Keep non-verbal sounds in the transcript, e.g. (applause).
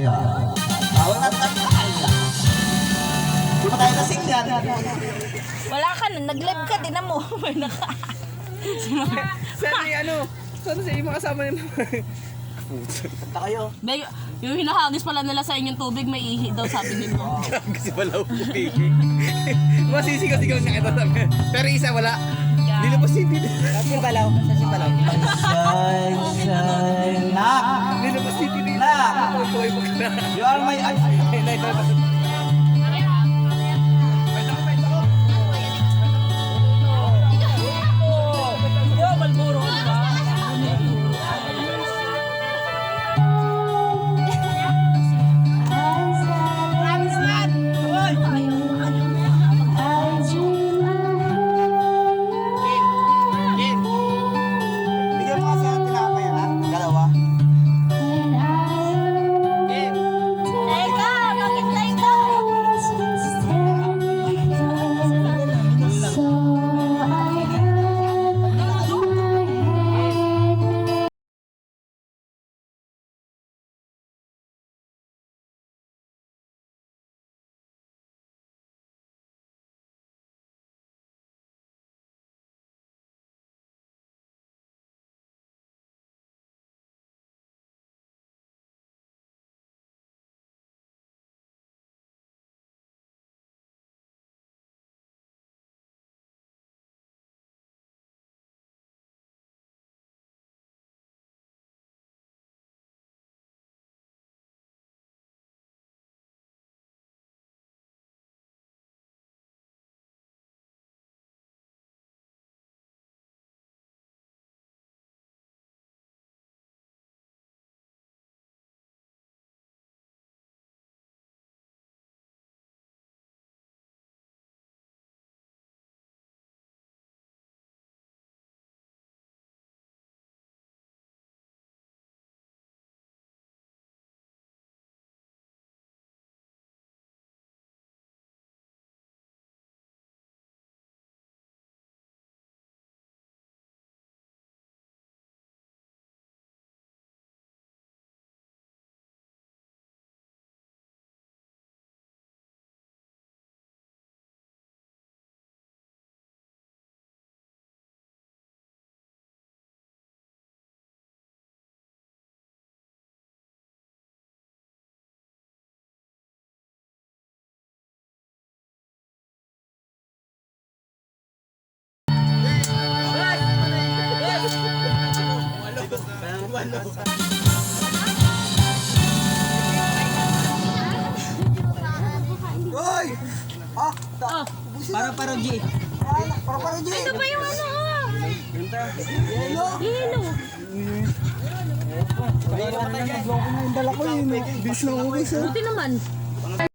tayo. Bawal na tayo. Di ba tayo nasing yan? Wala ka na. Nag-live ka din na mo. (laughs) May naka... Saan yung ano? Saan sa'yo yung makasama nila? Punta kayo. May, yung hinahangis pala nila sa inyong tubig, may ihi daw sabi nila. (laughs) Kasi pala ako Masisigaw-sigaw niya kita. Pero isa wala. Nilabas yung hindi. Sa balaw. Sa balaw. Shine, shine. Nak! Nilabas yung. Nak! Na. You are my... Ay, ay, ay, ay, ay. Hoy! Ah, ta. Para para G. Para para G. Ito ba yung ano? Yelo. Yelo. Ayun tayo guys. Yung dala ko yun. Bis na ubis. Buti naman.